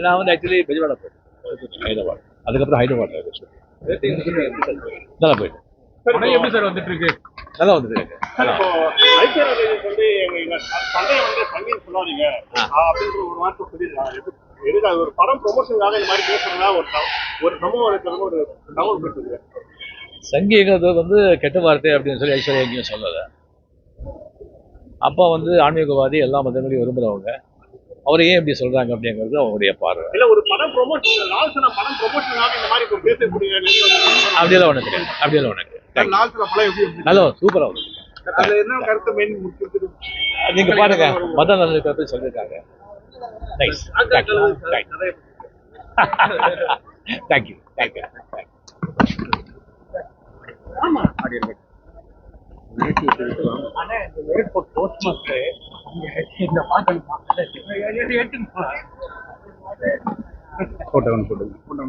நான் வந்து ஆக்சுவலி பெஜவாடா போயிட்டேன் ஹைதராபாத். அதுக்கப்புறம் ஹைதராபாத் நல்லா போயிட்டேன் படம் எப்படி சார் வந்துட்டு இருக்கு. நல்லா வந்துட்டு இப்போ ஐக்கிய நாடுகளுக்கு வந்து எங்க சண்டையை வந்து சங்கைன்னு சொல்லாதீங்க. அப்படின்ற ஒரு வார்த்தை சொல்லியிருக்காங்க எது- எதுக்கு அது ஒரு படம் ப்ரொமோஷனுக்காக இந்த மாதிரி பேசுறதா ஒரு ஒரு சமூகம் இருக்கிறது ஒரு தகவல் பேசுது சங்கீங்கிறது வந்து கெட்ட வார்த்தை அப்படின்னு சொல்லி ஐஸ்வர்யா எங்கேயும் சொல்லலை. அப்பா வந்து ஆன்மீகவாதி எல்லா மதங்களையும் விரும்புகிறவங்க அவர் ஏன் இப்படி சொல்கிறாங்க அப்படிங்கிறது அவங்களுடைய பார்வை. இல்ல ஒரு படம் ப்ரொமோஷன் படம் ப்ரொமோஷனுக்காக இந்த மாதிரி ஒரு பேசக்கூடிய அப்படியெல்லாம் ஒன்று கிடையாது. அப்படியெல்லாம் ஒன்று கிடையாது? நல்லா சூப்பராக வந்து அதுல என்ன கருத்து மெயின் முக்கியத்துவம்? நீங்கள் பாருங்க மத நல்லதுக்காக போய் சொல்லியிருக்காங்க nice thank you thank you thank you photo ஒன்று போட்டு போட்டோ